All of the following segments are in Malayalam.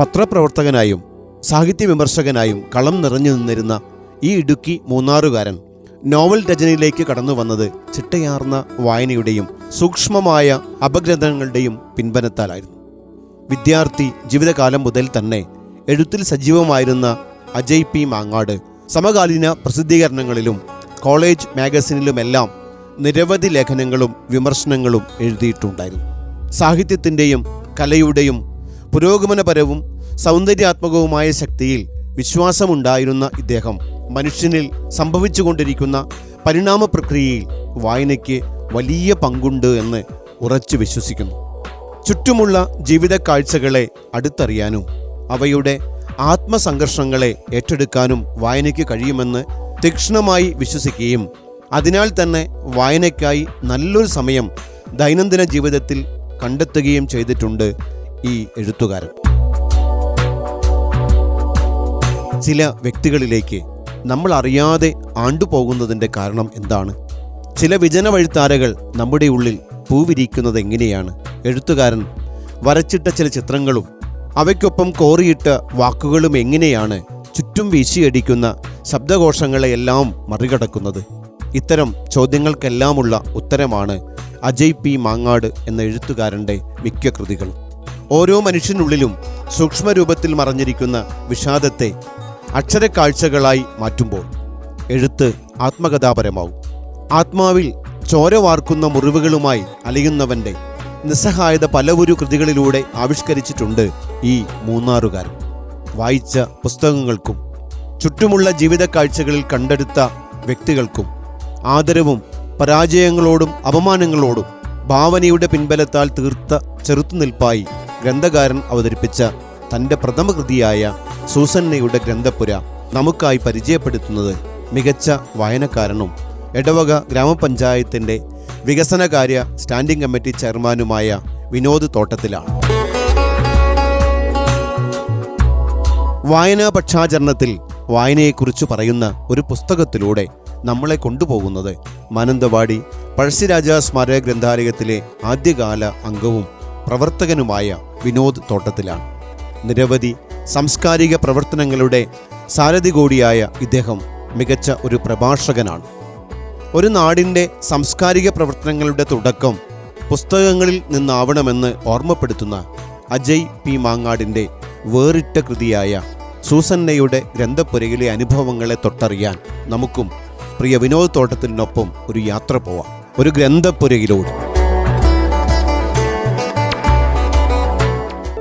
പത്രപ്രവർത്തകനായും സാഹിത്യ വിമർശകനായും കളം നിറഞ്ഞു നിന്നിരുന്ന ഈ ഇടുക്കി മൂന്നാറുകാരൻ നോവൽ രചനയിലേക്ക് കടന്നു വന്നത് ചിട്ടയാർന്ന വായനയുടെയും സൂക്ഷ്മമായ അപഗ്രഥങ്ങളുടെയും പിൻബലത്താലായിരുന്നു. വിദ്യാർത്ഥി ജീവിതകാലം മുതൽ തന്നെ എഴുത്തിൽ സജീവമായിരുന്ന അജയ് പി മാങ്ങാട് സമകാലീന പ്രസിദ്ധീകരണങ്ങളിലും കോളേജ് മാഗസിനിലുമെല്ലാം നിരവധി ലേഖനങ്ങളും വിമർശനങ്ങളും എഴുതിയിട്ടുണ്ടായിരുന്നു. സാഹിത്യത്തിന്റെയും കലയുടെയും പുരോഗമനപരവും സൗന്ദര്യാത്മകവുമായ ശക്തിയിൽ വിശ്വാസമുണ്ടായിരുന്ന ഇദ്ദേഹം മനുഷ്യനിൽ സംഭവിച്ചുകൊണ്ടിരിക്കുന്ന പരിണാമ പ്രക്രിയയിൽ വായനയ്ക്ക് വലിയ പങ്കുണ്ട് എന്ന് ഉറച്ചു വിശ്വസിക്കുന്നു. ചുറ്റുമുള്ള ജീവിത കാഴ്ചകളെ അടുത്തറിയാനും അവയുടെ ആത്മസംഘർഷങ്ങളെ ഏറ്റെടുക്കാനും വായനയ്ക്ക് കഴിയുമെന്ന് തീക്ഷ്ണമായി വിശ്വസിക്കുകയും അതിനാൽ തന്നെ വായനയ്ക്കായി നല്ലൊരു സമയം ദൈനംദിന ജീവിതത്തിൽ കണ്ടെത്തുകയും ചെയ്തിട്ടുണ്ട് ഈ എഴുത്തുകാരൻ. ചില വ്യക്തികളിലേക്ക് നമ്മൾ അറിയാതെ ആണ്ടുപോകുന്നതിന്റെ കാരണം എന്താണ്? ചില വിജന വഴിത്താരകൾ നമ്മുടെ ഉള്ളിൽ പൂവിരിക്കുന്നത് എങ്ങനെയാണ്? എഴുത്തുകാരൻ വരച്ചിട്ട ചില ചിത്രങ്ങളും അവയ്ക്കൊപ്പം കോറിയിട്ട വാക്കുകളും എങ്ങനെയാണ് ചുറ്റും വീശിയടിക്കുന്ന ശബ്ദകോശങ്ങളെയെല്ലാം മറികടക്കുന്നത്? ഇത്തരം ചോദ്യങ്ങൾക്കെല്ലാമുള്ള ഉത്തരമാണ് അജയ് പി മാങ്ങാട് എന്ന എഴുത്തുകാരന്റെ മിക്ക കൃതികളും. ഓരോ മനുഷ്യനുള്ളിലും സൂക്ഷ്മരൂപത്തിൽ മറഞ്ഞിരിക്കുന്ന വിഷാദത്തെ അക്ഷരക്കാഴ്ചകളായി മാറ്റുമ്പോൾ എഴുത്ത് ആത്മകഥാപരമാവും. ആത്മാവിൽ ചോര വാർക്കുന്ന മുറിവുകളുമായി അലയുന്നവന്റെ നിസ്സഹായത പലവരു കൃതികളിലൂടെ ആവിഷ്കരിച്ചിട്ടുണ്ട് ഈ മൂന്നാറുകാരൻ. വായിച്ച പുസ്തകങ്ങൾക്കും ചുറ്റുമുള്ള ജീവിത കാഴ്ചകളിൽ കണ്ടെടുത്ത വ്യക്തികൾക്കും ആദരവും പരാജയങ്ങളോടും അപമാനങ്ങളോടും ഭാവനയുടെ പിൻബലത്താൽ തീർത്ത ചെറുത്തുനിൽപ്പായി ഗ്രന്ഥകാരൻ അവതരിപ്പിച്ച തന്റെ പ്രഥമ കൃതിയായ സൂസന്നയുടെ ഗ്രന്ഥപുര നമുക്കായി പരിചയപ്പെടുത്തുന്നത് മികച്ച വായനക്കാരനും എടവക ഗ്രാമപഞ്ചായത്തിന്റെ വികസനകാര്യ സ്റ്റാൻഡിംഗ് കമ്മിറ്റി ചെയർമാനുമായ വിനോദ് തോട്ടത്തിലാണ്. വായനാ പക്ഷാചരണത്തിൽ വായനയെക്കുറിച്ച് പറയുന്ന ഒരു പുസ്തകത്തിലൂടെ നമ്മളെ കൊണ്ടുപോകുന്നത് മാനന്തവാടി പഴശ്ശിരാജ സ്മാരക ഗ്രന്ഥാലയത്തിലെ ആദ്യകാല അംഗവും പ്രവർത്തകനുമായ വിനോദ് തോട്ടത്തിലാണ്. നിരവധി സാംസ്കാരിക പ്രവർത്തനങ്ങളുടെ സാരഥി കൂടിയായ ഇദ്ദേഹം മികച്ച ഒരു പ്രഭാഷകനാണ്. ഒരു നാടിന്റെ സാംസ്കാരിക പ്രവർത്തനങ്ങളുടെ തുടക്കം പുസ്തകങ്ങളിൽ നിന്നാവണമെന്ന് ഓർമ്മപ്പെടുത്തുന്ന അജയ് പി. മാങ്ങാടിന്റെ വേറിട്ട കൃതിയായ സൂസന്നയുടെ ഗ്രന്ഥപ്പുരയിലെ അനുഭവങ്ങളെ തൊട്ടറിയാൻ നമുക്കും പ്രിയ വിനോദ തോട്ടത്തിനൊപ്പം ഒരു യാത്ര പോവാം. ഒരു ഗ്രന്ഥപുരയിലൂടെ.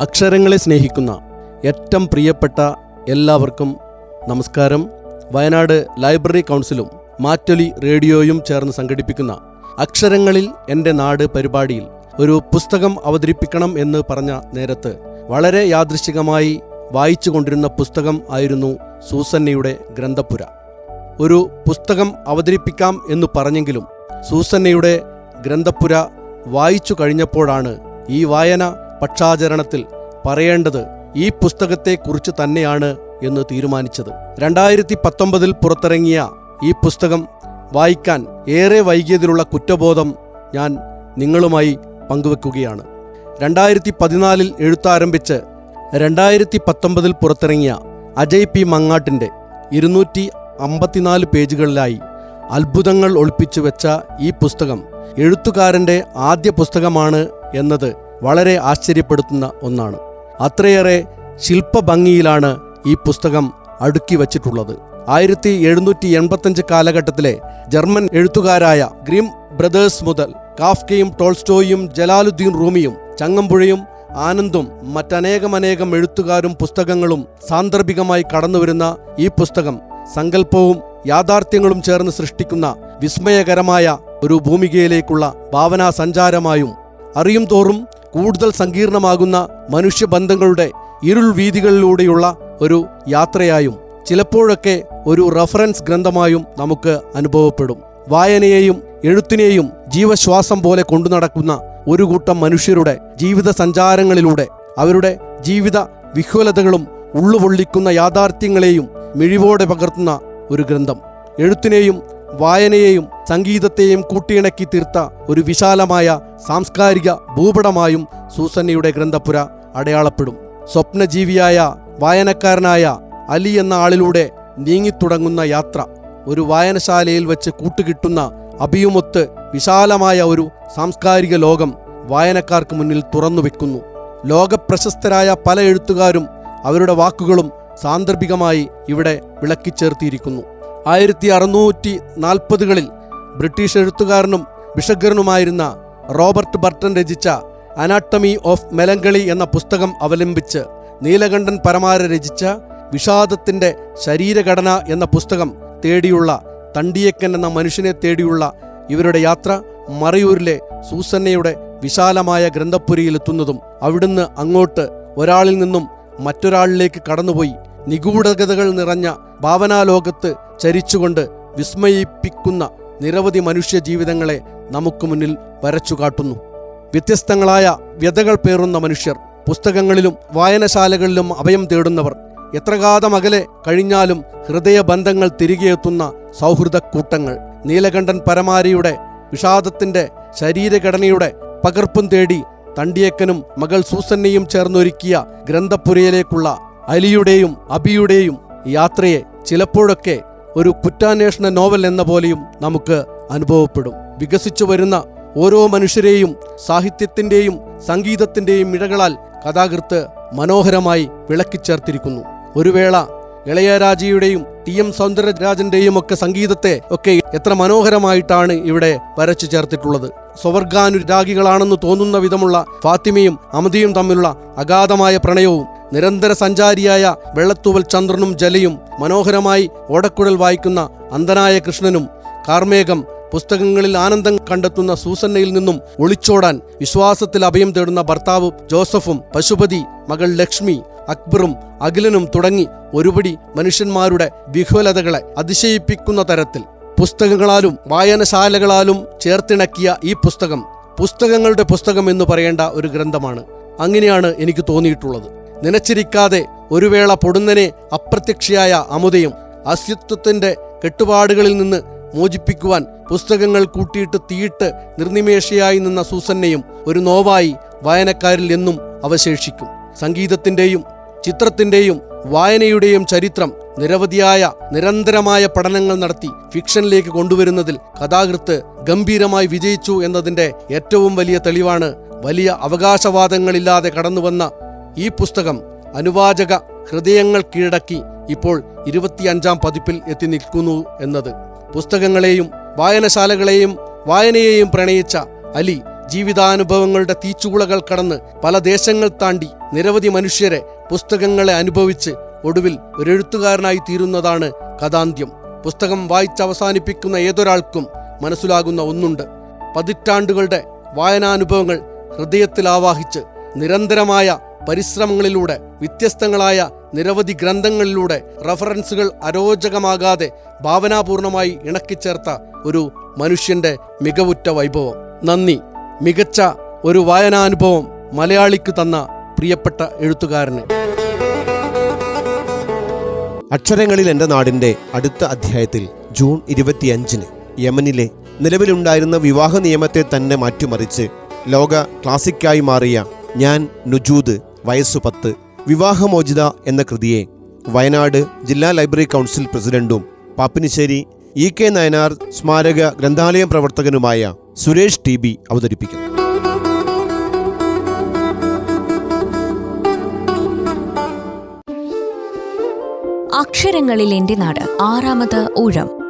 അക്ഷരങ്ങളെ സ്നേഹിക്കുന്ന ഏറ്റവും പ്രിയപ്പെട്ട എല്ലാവർക്കും നമസ്കാരം. വയനാട് ലൈബ്രറി കൗൺസിലും മാറ്റൊലി റേഡിയോയും ചേർന്ന് സംഘടിപ്പിക്കുന്ന അക്ഷരങ്ങളിൽ എന്റെ നാട് പരിപാടിയിൽ ഒരു പുസ്തകം അവതരിപ്പിക്കണം എന്ന് പറഞ്ഞ നേരത്ത് വളരെ യാദൃശികമായി വായിച്ചു കൊണ്ടിരുന്ന പുസ്തകം ആയിരുന്നു സൂസന്നയുടെ ഗ്രന്ഥപുര. ഒരു പുസ്തകം അവതരിപ്പിക്കാം എന്ന് പറഞ്ഞെങ്കിലും സൂസന്നയുടെ ഗ്രന്ഥപുര വായിച്ചു കഴിഞ്ഞപ്പോഴാണ് ഈ വായന പക്ഷാചരണത്തിൽ പറയേണ്ടത് ഈ പുസ്തകത്തെക്കുറിച്ച് തന്നെയാണ് എന്ന് തീരുമാനിച്ചത്. രണ്ടായിരത്തി പത്തൊമ്പതിൽ പുറത്തിറങ്ങിയ ഈ പുസ്തകം വായിക്കാൻ ഏറെ വൈകിയതിലുള്ള കുറ്റബോധം ഞാൻ നിങ്ങളുമായി പങ്കുവെക്കുകയാണ്. രണ്ടായിരത്തി പതിനാലിൽ എഴുത്താരംഭിച്ച് രണ്ടായിരത്തി പത്തൊമ്പതിൽ പുറത്തിറങ്ങിയ അജയ് പി മങ്ങാട്ടിന്റെ ഇരുന്നൂറ്റി അമ്പത്തിനാല് പേജുകളിലായി അത്ഭുതങ്ങൾ ഒളിപ്പിച്ചു വെച്ച ഈ പുസ്തകം എഴുത്തുകാരന്റെ ആദ്യ പുസ്തകമാണ് എന്നത് വളരെ ആശ്ചര്യപ്പെടുത്തുന്ന ഒന്നാണ്. അത്രയേറെ ശില്പഭംഗിയിലാണ് ഈ പുസ്തകം അടുക്കി വച്ചിട്ടുള്ളത്. ആയിരത്തി എഴുന്നൂറ്റി എൺപത്തഞ്ച് കാലഘട്ടത്തിലെ ജർമ്മൻ എഴുത്തുകാരായ ഗ്രിം ബ്രദേഴ്സ് മുതൽ കാഫ്കയും ടോൾസ്റ്റോയും ജലാലുദ്ദീൻ റൂമിയും ചങ്ങമ്പുഴയും ആനന്ദും മറ്റനേകമനേകം എഴുത്തുകാരും പുസ്തകങ്ങളും സാന്ദർഭികമായി കടന്നുവരുന്ന ഈ പുസ്തകം സങ്കല്പവും യാഥാർത്ഥ്യങ്ങളും ചേർന്ന് സൃഷ്ടിക്കുന്ന വിസ്മയകരമായ ഒരു ഭൂമികയിലേക്കുള്ള ഭാവനാ സഞ്ചാരമായും അറിയും തോറും കൂടുതൽ സങ്കീർണമാകുന്ന മനുഷ്യബന്ധങ്ങളുടെ ഇരുൾ വീതികളിലൂടെയുള്ള ഒരു യാത്രയായും ചിലപ്പോഴൊക്കെ ഒരു റഫറൻസ് ഗ്രന്ഥമായും നമുക്ക് അനുഭവപ്പെടും. വായനയെയും എഴുത്തിനെയും ജീവശ്വാസം പോലെ കൊണ്ടുനടക്കുന്ന ഒരു കൂട്ടം മനുഷ്യരുടെ ജീവിത സഞ്ചാരങ്ങളിലൂടെ അവരുടെ ജീവിത വിഹ്വലതകളും ഉള്ളുപൊള്ളിക്കുന്ന യാഥാർത്ഥ്യങ്ങളെയും മിഴിവോടെ പകർത്തുന്ന ഒരു ഗ്രന്ഥം. എഴുത്തിനെയും വായനയെയും സംഗീതത്തെയും കൂട്ടിയിണക്കി തീർത്ത ഒരു വിശാലമായ സാംസ്കാരിക ഭൂപടമായും സൂസന്നയുടെ ഗ്രന്ഥപുര അടയാളപ്പെടും. സ്വപ്നജീവിയായ വായനക്കാരനായ അലി എന്ന ആളിലൂടെ നീങ്ങിത്തുടങ്ങുന്ന യാത്ര ഒരു വായനശാലയിൽ വെച്ച് കൂട്ടുകിട്ടുന്ന അഭിയുമൊത്ത് വിശാലമായ ഒരു സാംസ്കാരിക ലോകം വായനക്കാർക്ക് മുന്നിൽ തുറന്നു വെക്കുന്നു. ലോകപ്രശസ്തരായ പല എഴുത്തുകാരും അവരുടെ വാക്കുകളും സാന്ദർഭികമായി ഇവിടെ വിളക്കിച്ചേർത്തിയിരിക്കുന്നു. ആയിരത്തി അറുന്നൂറ്റി നാൽപ്പതുകളിൽ ബ്രിട്ടീഷ് എഴുത്തുകാരനും വിഷഗ്രനുമായിരുന്ന റോബർട്ട് ബർട്ടൺ രചിച്ച അനാട്ടമി ഓഫ് മെലങ്കളി എന്ന പുസ്തകം അവലംബിച്ച് നീലകണ്ഠൻ പരമാര രചിച്ച വിഷാദത്തിന്റെ ശരീരഘടന എന്ന പുസ്തകം തേടിയുള്ള തണ്ടിയക്കൻ എന്ന മനുഷ്യനെ തേടിയുള്ള ഇവരുടെ യാത്ര മറയൂരിലെ സൂസന്നയുടെ വിശാലമായ ഗ്രന്ഥപുരിയിലെത്തുന്നതും അവിടുന്ന് അങ്ങോട്ട് ഒരാളിൽ നിന്നും മറ്റൊരാളിലേക്ക് കടന്നുപോയി നിഗൂഢകഥകൾ നിറഞ്ഞ ഭാവനാലോകത്ത് ചരിച്ചുകൊണ്ട് വിസ്മയിപ്പിക്കുന്ന നിരവധി മനുഷ്യ ജീവിതങ്ങളെ നമുക്ക് മുന്നിൽ വരച്ചു കാട്ടുന്നു വ്യത്യസ്തങ്ങളായ വ്യതകൾ പേറുന്ന മനുഷ്യർ പുസ്തകങ്ങളിലും വായനശാലകളിലും അഭയം തേടുന്നവർ എത്രകാലം അകലെ കഴിഞ്ഞാലും ഹൃദയബന്ധങ്ങൾ തിരികെ എത്തുന്ന സൗഹൃദ കൂട്ടങ്ങൾ നീലകണ്ഠൻ പരമാരിയുടെ വിഷാദത്തിന്റെ ശരീരഘടനയുടെ പകർപ്പും തേടി തണ്ടിയേക്കനും മകൾ സൂസന്നയും ചേർന്നൊരുക്കിയ ഗ്രന്ഥപുരയിലേക്കുള്ള അലിയുടെയും അബിയുടെയും യാത്രയെ ചിലപ്പോഴൊക്കെ ഒരു കുറ്റാന്വേഷണ നോവൽ എന്ന പോലെയും നമുക്ക് അനുഭവപ്പെടും. വികസിച്ചു വരുന്ന ഓരോ മനുഷ്യരെയും സാഹിത്യത്തിന്റെയും സംഗീതത്തിന്റെയും ഇഴകളാൽ കഥാകൃത്ത് മനോഹരമായി വിളക്കിച്ചേർത്തിരിക്കുന്നു. ഒരു വേള ഇളയരാജയുടെയും ടി എം സൗന്ദരരാജന്റെയും ഒക്കെ സംഗീതത്തെ ഒക്കെ എത്ര മനോഹരമായിട്ടാണ് ഇവിടെ വരച്ചു ചേർത്തിട്ടുള്ളത്. സ്വവർഗാനുരാഗികളാണെന്ന് തോന്നുന്ന വിധമുള്ള ഫാത്തിമയും അമതിയും തമ്മിലുള്ള അഗാധമായ പ്രണയവും നിരന്തര സഞ്ചാരിയായ വെള്ളത്തൂവൽ ചന്ദ്രനും ജലയും മനോഹരമായി ഓടക്കുഴൽ വായിക്കുന്ന അന്ധനായ കൃഷ്ണനും കാർമേഘം പുസ്തകങ്ങളിൽ ആനന്ദം കണ്ടെത്തുന്ന സൂസന്നയിൽ നിന്നും ഒളിച്ചോടാൻ വിശ്വാസത്തിൽ അഭയം തേടുന്ന ഭർത്താവ് ജോസഫും പശുപതി മകൾ ലക്ഷ്മി അക്ബറും അഖിലനും തുടങ്ങി ഒരുപടി മനുഷ്യന്മാരുടെ വിഹ്വലതകളെ അതിശയിപ്പിക്കുന്ന തരത്തിൽ. പുസ്തകങ്ങളാലും വായനശാലകളാലും ചേർത്തിണക്കിയ ഈ പുസ്തകം പുസ്തകങ്ങളുടെ പുസ്തകം എന്ന് പറയേണ്ട ഒരു ഗ്രന്ഥമാണ്. അങ്ങനെയാണ് എനിക്ക് തോന്നിയിട്ടുള്ളത്. നനച്ചിരിക്കാതെ ഒരു വേള പൊടുന്നനെ അപ്രത്യക്ഷയായ അമുദയും അസ്തിത്വത്തിന്റെ കെട്ടുപാടുകളിൽ നിന്ന് മോചിപ്പിക്കുവാൻ പുസ്തകങ്ങൾ കൂട്ടിയിട്ട് തീയിട്ട് നിർനിമേഷയായി നിന്ന സൂസന്നയും ഒരു നോവായി വായനക്കാരിൽ എന്നും അവശേഷിക്കും. സംഗീതത്തിന്റെയും ചിത്രത്തിന്റെയും വായനയുടെയും ചരിത്രം നിരവധിയായ നിരന്തരമായ പഠനങ്ങൾ നടത്തി ഫിക്ഷനിലേക്ക് കൊണ്ടുവരുന്നതിൽ കഥാകൃത്ത് ഗംഭീരമായി വിജയിച്ചു എന്നതിന്റെ ഏറ്റവും വലിയ തെളിവാണ് വലിയ അവകാശവാദങ്ങളില്ലാതെ കടന്നുവന്ന ഈ പുസ്തകം അനുവാചക ഹൃദയങ്ങൾ കീഴടക്കി ഇപ്പോൾ ഇരുപത്തിയഞ്ചാം പതിപ്പിൽ എത്തി നിൽക്കുന്നു എന്നത്. പുസ്തകങ്ങളെയും വായനശാലകളെയും വായനയെയും പ്രണയിച്ച അലി ജീവിതാനുഭവങ്ങളുടെ തീച്ചുകുളകൾ കടന്ന് പല ദേശങ്ങൾ താണ്ടി നിരവധി മനുഷ്യരെ പുസ്തകങ്ങളെ അനുഭവിച്ച് ഒടുവിൽ ഒരെഴുത്തുകാരനായി തീരുന്നതാണ് കഥാന്ത്യം. പുസ്തകം വായിച്ചവസാനിപ്പിക്കുന്ന ഏതൊരാൾക്കും മനസ്സിലാകുന്ന ഒന്നുണ്ട്. പതിറ്റാണ്ടുകളുടെ വായനാനുഭവങ്ങൾ ഹൃദയത്തിൽ ആവാഹിച്ച് നിരന്തരമായ പരിശ്രമങ്ങളിലൂടെ വ്യത്യസ്തങ്ങളായ നിരവധി ഗ്രന്ഥങ്ങളിലൂടെ റഫറൻസുകൾ അരോചകമാകാതെ ഭാവനാപൂർണമായി ഇണക്കിച്ചേർത്ത ഒരു മനുഷ്യന്റെ മികവുറ്റ വൈഭവം. നന്ദി. മികച്ച ഒരു വായനാനുഭവം മലയാളിക്ക് തന്ന പ്രിയപ്പെട്ട എഴുത്തുകാരന്. അക്ഷരങ്ങളിൽ എന്റെ നാടിന്റെ അടുത്ത അധ്യായത്തിൽ ജൂൺ ഇരുപത്തിയഞ്ചിന് യമനിലെ നിലവിലുണ്ടായിരുന്ന വിവാഹ നിയമത്തെ തന്നെ മാറ്റിമറിച്ച് ലോക ക്ലാസിക്കായി മാറിയ ഞാൻ നുജൂദ് വയസ്സു പത്ത്. വിവാഹമോചിത എന്ന കൃതിയെ വയനാട് ജില്ലാ ലൈബ്രറി കൗൺസിൽ പ്രസിഡന്റും പാപ്പിനിശ്ശേരി ഇ കെ നയനാർ സ്മാരക ഗ്രന്ഥാലയം പ്രവർത്തകനുമായ സുരേഷ് ടി ബി അവതരിപ്പിക്കുന്നു. അക്ഷരങ്ങളിൽ എന്റെ നാട് ആറാമത് ഊഴം.